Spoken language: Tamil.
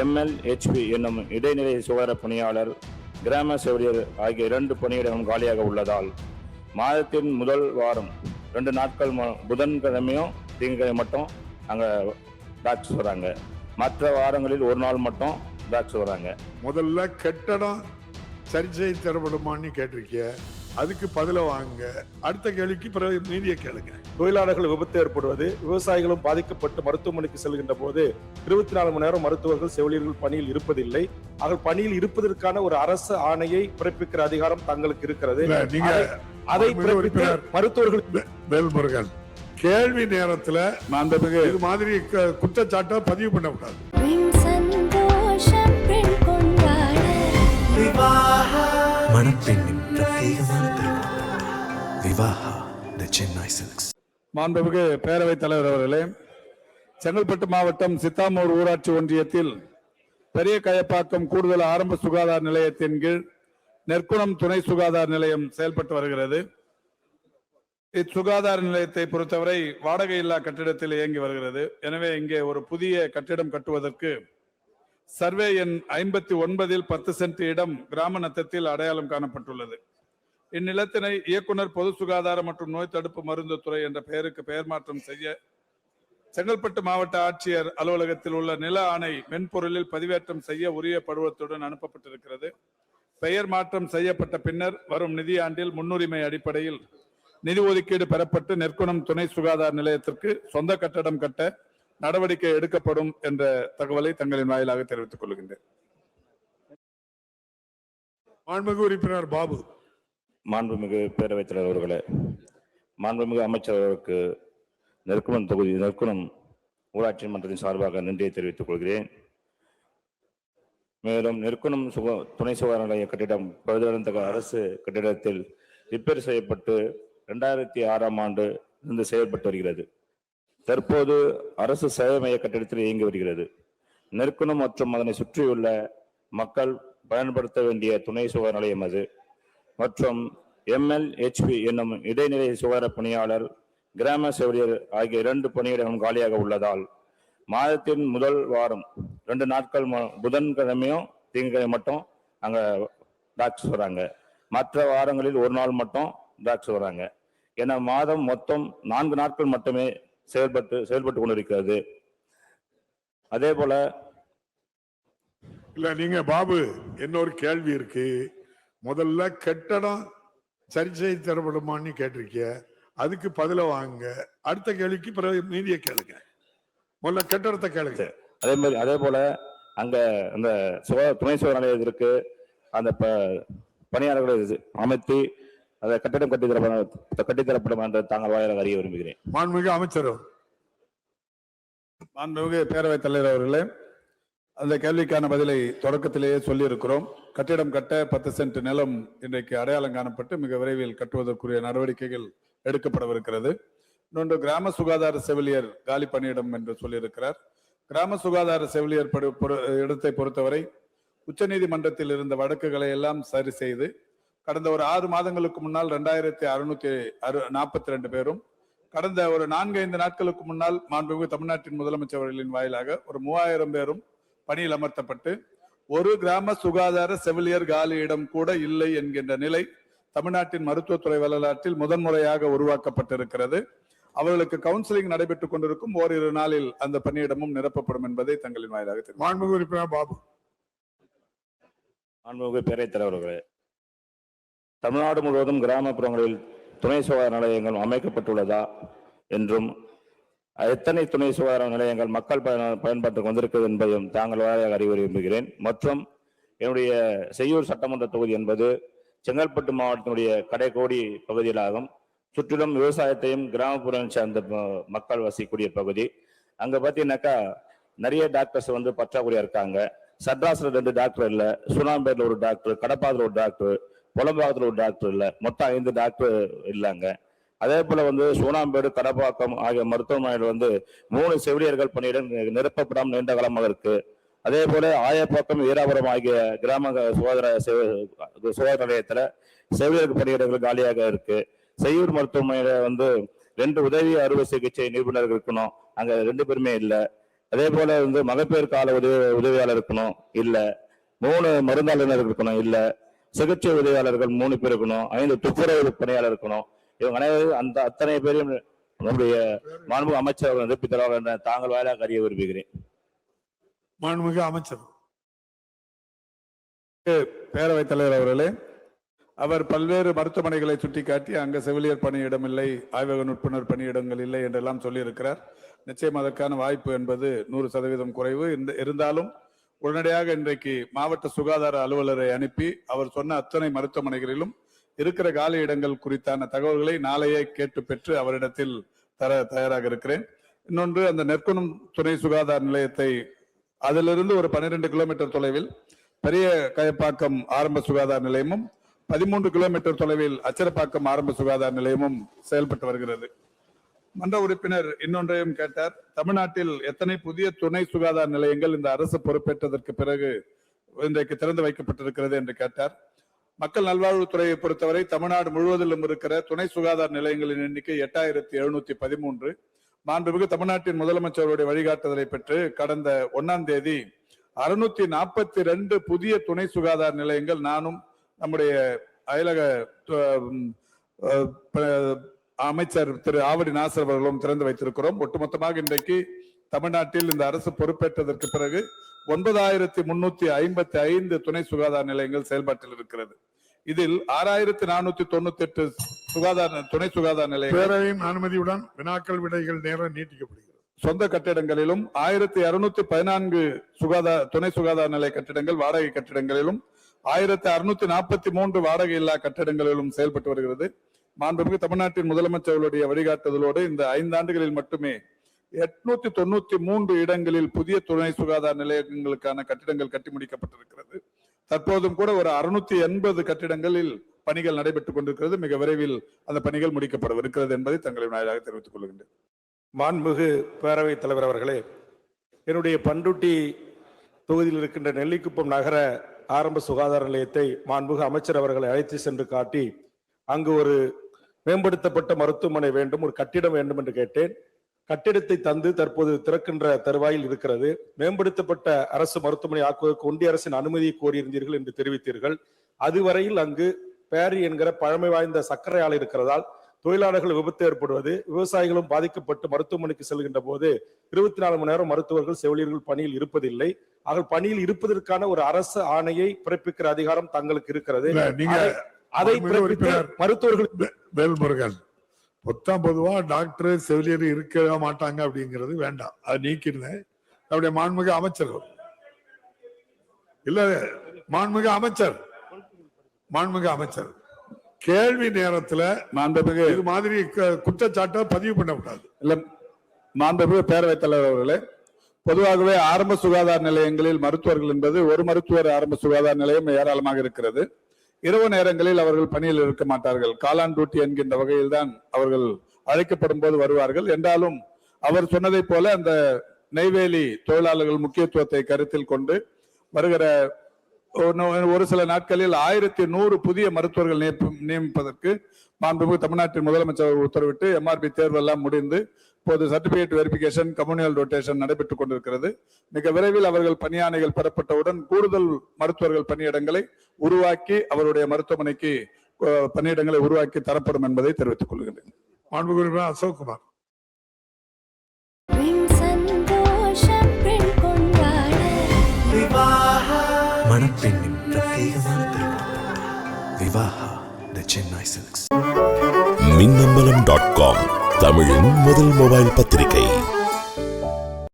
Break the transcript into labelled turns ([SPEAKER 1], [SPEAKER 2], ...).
[SPEAKER 1] எம்எல்ஹெச்பி என்னும் இடைநிலை சுகாதார பணியாளர் கிராம செவிலியர் ஆகிய இரண்டு பணியிடங்களும் காலியாக உள்ளதால் மாதத்தின் முதல் வாரம் ரெண்டு நாட்கள் புதன்கிழமையும் திங்கக்கிழமை மட்டும் அங்கே டாக்டர்ஸ் வராங்க. மற்ற வாரங்களில் ஒரு நாள் மட்டும் டாக்டர்ஸ் வராங்க.
[SPEAKER 2] முதல்ல கட்டடம் சரி செய்து தரப்படுமான்னு கேட்டிருக்கேன் அதுக்கு பதில வாங்க. அடுத்த கேள்விக்கு பிறகு மீதியை கேளுங்க.
[SPEAKER 3] தொழிலாளர்கள் விபத்து ஏற்படுவது விவசாயிகளும் பாதிக்கப்பட்டு மருத்துவமனைக்கு செல்கின்ற போது இருபத்தி நாலு மணி நேரம் மருத்துவர்கள் செவிலியர்கள் பணியில் இருப்பதில்லை. அவர்கள் பணியில் இருப்பதற்கான ஒரு அரசு ஆணையை பிறப்பிக்கிற அதிகாரம் தங்களுக்கு இருக்கிறது. அதை- பிறப்பித்து
[SPEAKER 2] உறுப்பினர்
[SPEAKER 3] மருத்துவர்கள்
[SPEAKER 2] வேல்முருகன் கேள்வி நேரத்துல
[SPEAKER 4] மாண்புமிகு
[SPEAKER 2] இது மாதிரி க- குற்றச்சாட்டை பதிவு பண்ணக்கூடாது.
[SPEAKER 5] பெண் சந்தோஷம் பெண் கொண்டாட.
[SPEAKER 6] மணப்பெண்ணின் பிரத்யேகமான விவாஹா த சென்னை சில்க்ஸ்
[SPEAKER 4] மாண்புமிகு பேரவைத் தலைவர் அவர்களே செங்கல்பட்டு மாவட்டம் சித்தாமூர் ஊராட்சி ஒன்றியத்தில் பெரிய கயப்பாக்கம் கூடுதல் ஆரம்ப சுகாதார நிலையத்தின் கீழ் நெற்குணம் துணை சுகாதார நிலையம் செயல்பட்டு வருகிறது. இச்சுகாதார நிலையத்தை பொறுத்தவரை வாடகை இல்லா கட்டிடத்தில் இயங்கி வருகிறது. எனவே இங்கே ஒரு புதிய கட்டிடம் கட்டுவதற்கு சர்வே எண் ஐம்பத்தி ஒன்பதில் பத்து சென்ட் இடம் கிராம நத்தத்தில் அடையாளம் காணப்பட்டுள்ளது. இந்நிலத்தினை இயக்குனர் பொது சுகாதாரம் மற்றும் நோய் தடுப்பு மருந்து துறை என்ற பெயருக்கு பெயர் மாற்றம் செய்ய செங்கல்பட்டு மாவட்ட ஆட்சியர் அலுவலகத்தில் உள்ள நில ஆணை மென்பொருளில் பதிவேற்றம் செய்ய உரிய பருவத்துடன் அனுப்பப்பட்டிருக்கிறது. பெயர் மாற்றம் செய்யப்பட்ட பின்னர் வரும் நிதியாண்டில் முன்னுரிமை அடிப்படையில் நிதி ஒதுக்கீடு பெறப்பட்டு நெற்குணம் துணை சுகாதார நிலையத்திற்கு சொந்த கட்டடம் கட்ட நடவடிக்கை எடுக்கப்படும் என்ற தகவலை தங்களின் வாயிலாக தெரிவித்துக் கொள்கின்றேன்.
[SPEAKER 2] மாண்புமிகு உறுப்பினர் பாபு
[SPEAKER 1] மாண்புமிகு பேரவைத் தலைவர் அவர்களே மாண்புமிகு அமைச்சர் அவர்களுக்கு நெற்குணம் தொகுதி நெற்குணம் ஊராட்சி மன்றத்தின் சார்பாக நன்றியை தெரிவித்துக் கொள்கிறேன். மேலும் நெற்குணம் சுக துணை சுகாதார நிலைய கட்டிடம் பழுதடைந்த அரசு கட்டிடத்தில் ரிப்பேர் செய்யப்பட்டு ரெண்டாயிரத்தி ஆறாம் ஆண்டு இருந்து செயல்பட்டு வருகிறது. தற்போது அரசு சேவை மைய கட்டிடத்தில் இயங்கி வருகிறது. நெற்குணம் மற்றும் அதனை சுற்றியுள்ள மக்கள் பயன்படுத்த வேண்டிய துணை சுகாதார நிலையம் அது. மற்றும் எம்எல்ஹெச்பி என்னும் இடைநிலை சுகாதார பணியாளர் கிராம செவிலியர் ஆகிய இரண்டு பணியிடங்களும் காலியாக உள்ளதால் மாதத்தின் முதல் வாரம் ரெண்டு நாட்கள் ம- புதன்கிழமையும் திங்கக்கிழமை மட்டும் அங்கே டாக்டர்ஸ் வராங்க. மற்ற வாரங்களில் ஒரு நாள் மட்டும் டாக்டர்ஸ் வராங்க. என மாதம் மொத்தம் நான்கு நாட்கள் மட்டுமே செயல்பட்டு செயல்பட்டு கொண்டிருக்கிறது. அதே போல
[SPEAKER 2] இல்ல நீங்க பாபு இன்னொரு கேள்வி இருக்கு. முதல்ல கட்டடம் சரி செய்து தரப்படுமான்னு கேட்டிருக்கிய. அதுக்கு பதில வாங்க. அடுத்த கேள்விக்கு பிறகு மீதியை கேளுங்க. முதல்ல கட்டடத்தை கேளுங்க.
[SPEAKER 1] அதே மாதிரி அதே போல அங்க அந்த சுகா துணை சுகாதார நிலையத்திற்கு அந்த ப- பணியாளர்களை இது அமைத்து அதை கட்டிடம் கட்டித்தரப்படும் கட்டித்தரப்படும் என்று தாங்கள் வாயிலாக அறிய விரும்புகிறேன்.
[SPEAKER 2] மாண்புமிகு அமைச்சர்
[SPEAKER 4] மாண்புமிகு பேரவைத் தலைவர் அவர்களே அந்த கேள்விக்கான பதிலை தொடக்கத்திலேயே சொல்லியிருக்கிறோம். கட்டிடம் கட்ட பத்து சென்ட் நிலம் இன்றைக்கு அடையாளம் காணப்பட்டு மிக விரைவில் கட்டுவதற்குரிய நடவடிக்கைகள் எடுக்கப்படவிருக்கிறது. இன்னொன்று கிராம சுகாதார செவிலியர் காலி பணியிடம் என்று சொல்லியிருக்கிறார். கிராம சுகாதார செவிலியர் இடத்தை பொறுத்தவரை உச்சநீதிமன்றத்தில் இருந்த வழக்குகளை எல்லாம் சரி செய்து கடந்த ஒரு ஆறு மாதங்களுக்கு முன்னால் ரெண்டாயிரத்தி அறுநூத்தி அறு நாற்பத்தி ரெண்டு பேரும் கடந்த ஒரு நான்கு ஐந்து நாட்களுக்கு முன்னால் மாண்புமிகு தமிழ்நாட்டின் முதலமைச்சர் அவர்களின் வாயிலாக ஒரு மூவாயிரம் பேரும் பணியில் அமர்த்தப்பட்டு ஒரு கிராம சுகாதார செவிலியர் காலியிடம் கூட இல்லை என்கின்ற நிலை தமிழ்நாட்டின் மருத்துவத்துறை வரலாற்றில் முதன்முறையாக உருவாக்கப்பட்டிருக்கிறது. அவர்களுக்கு கவுன்சிலிங் நடைபெற்றுக் கொண்டிருக்கும் ஓரிரு நாளில் அந்த பணியிடமும் நிரப்பப்படும் என்பதை தங்களின் வாயிலாக
[SPEAKER 2] மாண்புமிகு உறுப்பினர் பாபு.
[SPEAKER 1] மாண்புமிகு பேரவைத் தலைவர்களே தமிழ்நாடு முழுவதும் கிராமப்புறங்களில் துணை சுகாதார நிலையங்கள் அமைக்கப்பட்டுள்ளதா என்றும் எத்தனை துணை சுகாதார நிலையங்கள் மக்கள் பயன பயன்பாட்டுக்கு வந்திருக்கிறது என்பதையும் தாங்கள் வாரியாக அறிய விரும்புகிறேன் மற்றும் என்னுடைய செய்யூர் சட்டமன்ற தொகுதி என்பது செங்கல்பட்டு மாவட்டத்தினுடைய கடைக்கோடி பகுதியிலாகும் சுற்றிலும் விவசாயத்தையும் கிராமப்புறம் சேர்ந்த மக்கள் வசிக்கக்கூடிய பகுதி. அங்கே பார்த்தீங்கன்னாக்கா நிறைய டாக்டர்ஸ் வந்து பற்றாக்குறையாக இருக்காங்க. சட்ராஸ்ல ரெண்டு டாக்டர் இல்லை சுனாம்பேட்டில் ஒரு டாக்டர் கடப்பாத்துல ஒரு டாக்டர் புலம்பாகத்தில் ஒரு டாக்டர் இல்லை மொத்தம் ஐந்து டாக்டர் இல்லைங்க அதே போல வந்து சூனாம்பேடு கடப்பாக்கம் ஆகிய மருத்துவமனையில் வந்து மூணு செவிலியர்கள் பணியிடம் நிரப்பப்படாமல் நீண்ட காலமாக இருக்கு. அதே போல ஆயப்பாக்கம் வீராபுரம் ஆகிய கிராம சுகாதார சுகாதார நிலையத்துல செவிலியர்கள் பணியிடங்கள் காலியாக இருக்கு. செய்யூர் மருத்துவமனையில வந்து ரெண்டு உதவி அறுவை சிகிச்சை நிபுணர்கள் இருக்கணும். அங்க ரெண்டு பேருமே இல்லை. அதே போல வந்து மகப்பேறு கால உதவி உதவியாளர் இருக்கணும். இல்லை. மூணு மருந்தாளுநர் இருக்கணும். இல்லை. சிகிச்சை உதவியாளர்கள் மூணு பேர் இருக்கணும். ஐந்து துப்புரவு பணியாளர் இருக்கணும். இவங்க அனைவரும் அந்த அத்தனை பேரையும் நம்முடைய மாண்புமிகு அமைச்சர் அவர்கள் நிரப்பித் தருவார்கள் என்ற தாங்கள் வாயிலாக அறிய விரும்புகிறேன்.
[SPEAKER 2] மாண்புமிகு அமைச்சர்.
[SPEAKER 4] பேரவைத் தலைவர் அவர்களே அவர் பல்வேறு மருத்துவமனைகளை சுட்டிக்காட்டி அங்கு செவிலியர் பணியிடம் இல்லை ஆய்வக நுட்புணர் பணியிடங்கள் இல்லை என்றெல்லாம் சொல்லியிருக்கிறார். நிச்சயம் அதற்கான வாய்ப்பு என்பது நூறு சதவீதம் குறைவு. இந்த- இருந்தாலும் உடனடியாக இன்றைக்கு மாவட்ட சுகாதார அலுவலரை அனுப்பி அவர் சொன்ன அத்தனை மருத்துவமனைகளிலும் இருக்கிற காலி இடங்கள் குறித்தான தகவல்களை நாளையே கேட்டு பெற்று அவரிடத்தில் தர தயாராக இருக்கிறேன். இன்னொன்று அந்த நெற்குணம் துணை சுகாதார நிலையத்தை அதிலிருந்து ஒரு பன்னிரண்டு கிலோமீட்டர் தொலைவில் பெரிய கயப்பாக்கம் ஆரம்ப சுகாதார நிலையமும் பதிமூன்று கிலோமீட்டர் தொலைவில் அச்சரப்பாக்கம் ஆரம்ப சுகாதார நிலையமும் செயல்பட்டு வருகிறது. மன்ற உறுப்பினர் இன்னொன்றையும் கேட்டார் தமிழ்நாட்டில் எத்தனை புதிய துணை சுகாதார நிலையங்கள் இந்த அரசு பொறுப்பேற்றதற்கு பிறகு இன்றைக்கு திறந்து வைக்கப்பட்டிருக்கிறது என்று கேட்டார். மக்கள் நல்வாழ்வுத்துறையை பொறுத்தவரை தமிழ்நாடு முழுவதிலும் இருக்கிற துணை சுகாதார நிலையங்களின் எண்ணிக்கை எட்டாயிரத்தி எழுநூத்தி பதிமூன்று. மாண்புமிகு தமிழ்நாட்டின் முதலமைச்சருடைய வழிகாட்டுதலை பெற்று கடந்த ஒன்னாம் தேதி அறுநூத்தி நாற்பத்தி ரெண்டு புதிய துணை சுகாதார நிலையங்கள் நானும் நம்முடைய அயலக அமைச்சர் திரு ஆவடி நாசர் அவர்களும் திறந்து வைத்திருக்கிறோம். ஒட்டுமொத்தமாக இன்றைக்கு தமிழ்நாட்டில் இந்த அரசு பொறுப்பேற்றதற்கு பிறகு ஒன்பதாயிரத்தி முன்னூத்தி ஐம்பத்தி ஐந்து துணை சுகாதார நிலையங்கள் செயல்பாட்டில் இருக்கிறது இதில் ஆறாயிரத்தி நானூத்தி தொண்ணூத்தி எட்டு சுகாதார துணை சுகாதார நிலையங்கள்
[SPEAKER 2] பேரவையின் அனுமதியுடன் வினாக்கள் விடைகள் நேரம் நீட்டிக்கப்படுகிறது.
[SPEAKER 4] சொந்த கட்டிடங்களிலும் ஆயிரத்தி இருநூத்தி பதினான்கு சுகாதார துணை சுகாதார நிலைய கட்டிடங்கள் வாடகை கட்டிடங்களிலும் ஆயிரத்தி அறுநூத்தி நாற்பத்தி மூன்று வாடகை இல்லா கட்டிடங்களிலும் செயல்பட்டு வருகிறது. மாண்புமிகு தமிழ்நாட்டின் முதலமைச்சர்களுடைய வழிகாட்டுதலோடு இந்த ஐந்தாண்டுகளில் மட்டுமே எட்நூத்தி தொண்ணூத்தி மூன்று இடங்களில் புதிய துணை சுகாதார நிலையங்களுக்கான கட்டிடங்கள் கட்டி முடிக்கப்பட்டிருக்கிறது தற்போதும் கூட ஒரு அறுநூத்தி எண்பது கட்டிடங்களில் பணிகள் நடைபெற்றுக் கொண்டிருக்கிறது. மிக விரைவில் அந்த பணிகள் முடிக்கப்படவிருக்கிறது என்பதை தங்களின் வாயிலாக தெரிவித்துக் கொள்கின்றேன்.
[SPEAKER 3] மாண்புமிகு பேரவைத் தலைவர் அவர்களே என்னுடைய பண்டுட்டி தொகுதியில் இருக்கின்ற நெல்லிக்குப்பம் நகர ஆரம்ப சுகாதார நிலையத்தை மாண்புமிகு அமைச்சர் அவர்களை அழைத்து சென்று காட்டி அங்கு ஒரு மேம்படுத்தப்பட்ட மருத்துவமனை வேண்டும் ஒரு கட்டிடம் வேண்டும் என்று கேட்டேன். கட்டிடத்தை தந்து தற்போது திறக்கின்ற தருவாயில் இருக்கிறது. மேம்படுத்தப்பட்ட அரசு மருத்துவமனை ஆக்குவதற்கு ஒன்றிய அரசின் அனுமதியை கோரியிருந்தீர்கள் என்று தெரிவித்தீர்கள். அதுவரையில் அங்கு பேரி என்கிற பழமை வாய்ந்த சர்க்கரை ஆலை இருக்கிறதால் தொழிலாளர்கள் விபத்து ஏற்படுவது விவசாயிகளும் பாதிக்கப்பட்டு மருத்துவமனைக்கு செல்கின்ற போது இருபத்தி நாலு மணி நேரம் மருத்துவர்கள் செவிலியர்கள் பணியில் இருப்பதில்லை. அவர்கள் பணியில் இருப்பதற்கான ஒரு அரசு ஆணையை பிறப்பிக்கிற அதிகாரம் தங்களுக்கு இருக்கிறது. அதை- மருத்துவர்கள்
[SPEAKER 2] வேல்முருகன் பொத்தாம் பொதுவா டாக்டர் செவிலியர் இருக்க மாட்டாங்க அப்படிங்கிறது வேண்டாம். அது நீக்கிருந்தேன் நம்முடைய மாண்புமிகு அமைச்சர் இல்ல மாண்புமிகு அமைச்சர். மாண்புமிகு அமைச்சர். கேள்வி நேரத்துல
[SPEAKER 4] மாண்புமிகு
[SPEAKER 2] இது மாதிரி குற்றச்சாட்டை பதிவு பண்ணக்கூடாது.
[SPEAKER 4] இல்ல மாண்புமிகு பேரவைத் தலைவர் அவர்களே பொதுவாகவே ஆரம்ப சுகாதார நிலையங்களில் மருத்துவர்கள் என்பது ஒரு மருத்துவர் ஆரம்ப சுகாதார நிலையம் ஏராளமாக இருக்கிறது. இரவு நேரங்களில் அவர்கள் பணியில் இருக்க மாட்டார்கள். காலான் டியூட்டி என்கின்ற வகையில் தான் அவர்கள் அழைக்கப்படும் போது வருவார்கள். என்றாலும் அவர் சொன்னதை போல அந்த நெய்வேலி தொழிலாளர்கள் முக்கியத்துவத்தை கருத்தில் கொண்டு வருகிற ஒரு- ஒரு சில நாட்களில் ஆயிரத்தி நூறு புதிய மருத்துவர்கள் நியமி- நியமிப்பதற்கு மாண்புமிகு தமிழ்நாட்டின் முதலமைச்சர் உத்தரவிட்டு எம்ஆர்பி தேர்வெல்லாம் முடிந்து இப்போது சர்டிபிகேட் வெரிபிகேஷன் கம்யூனியல் ரொட்டேஷன் நடைபெற்றுக் கொண்டிருக்கிறது. மிக விரைவில் அவர்கள் பணியாணைகள் பெறப்பட்டவுடன் கூடுதல் மருத்துவர்கள் பணியிடங்களை உருவாக்கி அவருடைய மருத்துவமனைக்கு பணியிடங்களை உருவாக்கி தரப்படும் என்பதை தெரிவித்துக் கொள்கிறேன்.
[SPEAKER 2] மாண்புமிகு Ashokkumar
[SPEAKER 6] Chennai silks
[SPEAKER 7] Minnambalam dot com தமிழின் முதல் மொபைல் பத்திரிகை.